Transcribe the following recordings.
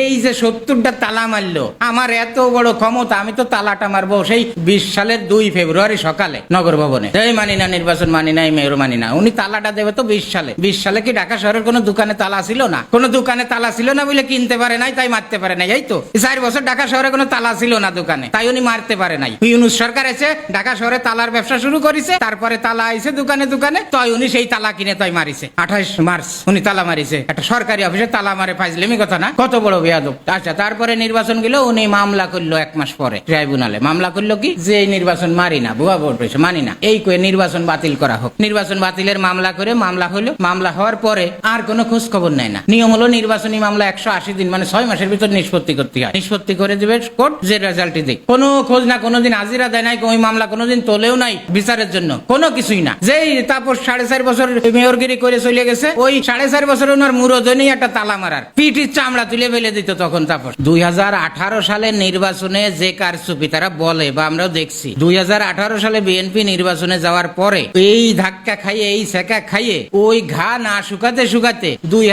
এই যে সত্তরটা তালা মারলো, আমার এত বড় ক্ষমতা, আমি তো তালাটা মারবো সেই বিশ সালের দুই ফেব্রুয়ারি সকালে নগর ভবনে। এই মানি না, নির্বাচন মানি না মেয়র মানি না, উনি তালাটা দেবে তো বিশ সালে। বিশ সালে কি ঢাকা শহরের কোনো দোকানে তালা ছিল না? কোনো দোকানে তালা ছিল না বলে কিনতে পারে নাই, তাই মারতে পারে নাই, এই তো। চার বছর ঢাকা শহরে কোনো তালা ছিল না দোকানে, তাই উনি মারতে পারে নাই। ইউনুস সরকার এসে ঢাকা শহরে তালার ব্যবসা শুরু করেছে, তারপরে তালা আইছে দোকানে দোকানে, তাই উনি সেই তালা কিনে তাই মারিছে। আঠাশ মার্চ উনি তালা মারিছে। একটা সরকারি অফিসে তালা মারে, ফাইজলেমি কথা না? কত বড় বেয়াদব। আচ্ছা তারপরে নির্বাচন গেল, উনি মামলা করল এক মাস পরে ট্রাইব্যুনালে। মামলা করল কি? যে নির্বাচন মারি না, ভুয়া ভোট হয়েছে মানি না। এই কয়ে নির্বাচন বাতিল করা হোক। নির্বাচন বাতিলের মামলা করে মামলা হলো, মামলা হওয়ার পরে আর কোনো খোঁজ খবর নেয় না। নিয়ম হলো নির্বাচনী মামলা একশো আশি দিন মানে ছয় মাসের ভিতর নিষ্পত্তি করতে হয়। নিষ্পত্তি করে দেবে কোর্ট, যে রেজাল্টই দিক। কোনো খোঁজ না কোনোদিন হাজিরা দেয় নাই, ওই মামলা কোনোদিন তোলেও নাই বিচারের জন্য। কোনো কিছুই না। যেই তারপর সাড়ে চার বছর মেয়রগিরি করে চলে গেছে, ওই সাড়ে চার বছর ওনার মুরোজনেই একটা তালা মারার। পিঠির চামড়া তুলে ফেলে দিত তখন তারপর দুই সালের নির্বাচনে যে কারচুপি তারা বলে বা আমরাও দেখছি। দুই হাজার আঠারো সালে বিএনপি নির্বাচনে যাওয়ার পরে এই ধাক্কা খাইয়ে, এই সেকা খাইয়ে, ওই ঘা না শুকাতে শুকাতে দুই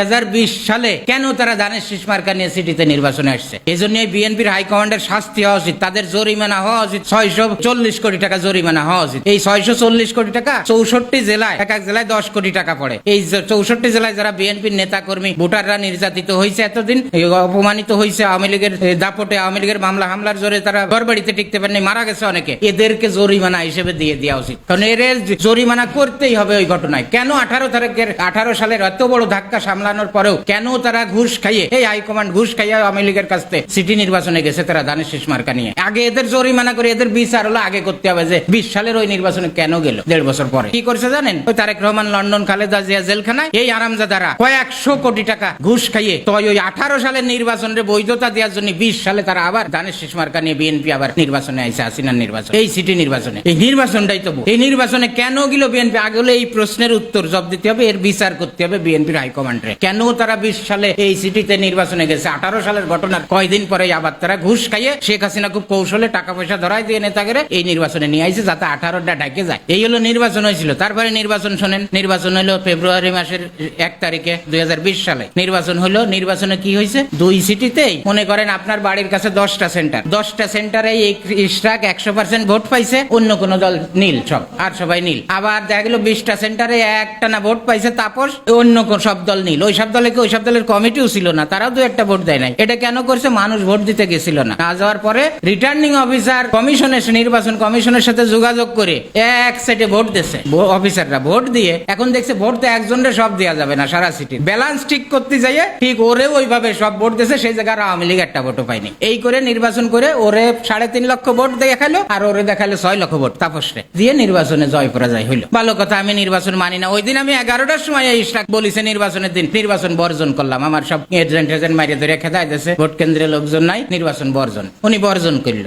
সালে কেন তারা ধানের শীষ মার্কা নিয়ে সিটিতে নির্বাচনে আসছে? এই জন্য বিএনপির হাইকমান্ডের শাস্তি হওয়া উচিত। তাদের জরিমানা হওয়া উচিত। ছয়শো চল্লিশ কোটি টাকা জরিমানা হওয়া উচিত। এই ছয়শো চল্লিশ কোটি টাকা চৌষট্টি জেলায়, এক এক জেলায় দশ কোটি টাকা পড়ে। এই চৌষট্টি জেলায় যারা বিএনপির নেতা কর্মী ভোটাররা নির্যাতিত হয়েছে এতদিন, এই অপমানিত হয়েছে আওয়ামী লীগের দাপটে আওয়ামী লীগের মামলা, হামলার জোরে তারা ঘর বাড়িতে টিকতে পারেনি মারা গেছে অনেকে। এদেরকে জরিমানা হিসেবে দিয়ে দেওয়া উচিত। কারণ এর জরিমানা করতেই হবে ওই ঘটনায়। কেন আঠারো তারিখের, আঠারো সালের এত বড় ধাক্কা সামলানোর পরেও কেন তারা ঘুষ খাইয়ে, এই হাইকমান্ড ঘুষ খাইয়ে আওয়ামী লীগের কাছ থেকে সিটি নির্বাচনে গেছে তারা ধানের শেষ মার্কা নিয়ে। আগে এদের জরিমানা করে এদের বিচার হলো, আগে করতে হবে যে বিশ সালের ওই নির্বাচনে কেন গেল, দেড় বছর পরে। কি করছে জানেন? ওই তারেক রহমান লন্ডন, খালেদা জিয়া জেলখানায়, এই আরামজাদারা কয়েকশো কোটি টাকা ঘুষ খাইয়ে, তো ওই আঠারো সালের নির্বাচনের বৈধতা দেওয়ার জন্য বিশ সালে তারা আবার ধানের শেষ মার্কা নিয়ে বিএনপি আবার নির্বাচনে আইসে হাসিনার নির্বাচন। এই সিটি নির্বাচনে। এই নির্বাচনটাই তো এই নির্বাচনে কেন গেল বিএনপি? আগে হলে এই প্রশ্নের উত্তর জব দিতে হবে, এর বিচার করতে হবে বিএনপির হাইকমান্ডে কেন তারা বিশ সালে এই সিটিতে নির্বাচনে গেছে? আঠারো সালের ঘটনার কয়দিন পরে আবার তারা ঘুষ খাইয়ে শেখ হাসিনা খুব কৌশলে টাকা পয়সা ধরাই দিয়ে নেতাগেরে এই নির্বাচনে নিয়ে আইছে, যাতে আঠারোটা ডাকে যায়। এই হলো নির্বাচন হয়েছিল। তারপরে নির্বাচন শোনেন, নির্বাচন হলো ফেব্রুয়ারি মাসের এক তারিখে দুই হাজার বিশ সালে। নির্বাচন হলো, নির্বাচনে কি হয়েছে? দুই সিটিতেই মনে করেন আপনার বাড়ির কাছে দশটা সেন্টার দশটা সেন্টারে ইস্ট্রাক একশো পার্সেন্ট ভোট পাইছে, অন্য কোন দল নীল সব, আর সবাই নীল। আবার দেখা গেল বিশটা সেন্টারে একটা না ভোট পাইছে তাপস, অন্য সব দল নীল। ওই সব দলে কি, ওই সব দলের কমিটিও ছিল না, তারাও দু একটা ভোট দেয় নাই। এটা কেন করছে? মানুষ ভোট দিতে গেছিল না। না যাওয়ার পরে রিটার্নিং অফিসার কমিশনের নির্বাচন কমিশনের সাথে যোগাযোগ করে এক সেটে ভোট দিছে অফিসাররা ভোট দিয়ে এখন দেখছে ভোট তো একজনের সব দেওয়া যাবে না সারা সিটি ব্যালেন্স ঠিক করতে যাইয়ে ঠিক ওরে ওইভাবে সব ভোট দিয়েছে, সেই জায়গায় আওয়ামী লীগ একটা ভোটও পায়নি। এই করে নির্বাচন করে ওরে সাড়ে তিন লক্ষ ভোট দেখাল, আর ওরে দেখাল ছয় লক্ষ ভোট তাপসরে। দিয়ে নির্বাচনে জয় পরাজয় হইল। ভালো কথা, আমি নির্বাচন মানি না। ওই দিন আমি এগারোটার সময় ইস্টাক বলিছে, নির্বাচনের দিন। নির্বাচন বর্জন করলাম। আমার সব এজেন্ট এজেন্ট মারিয়ে ধরে খেদাই দিয়েছে। ভোট কেন্দ্রে লোকজন নাই, নির্বাচন বর্জন। উনি বর্জন করল।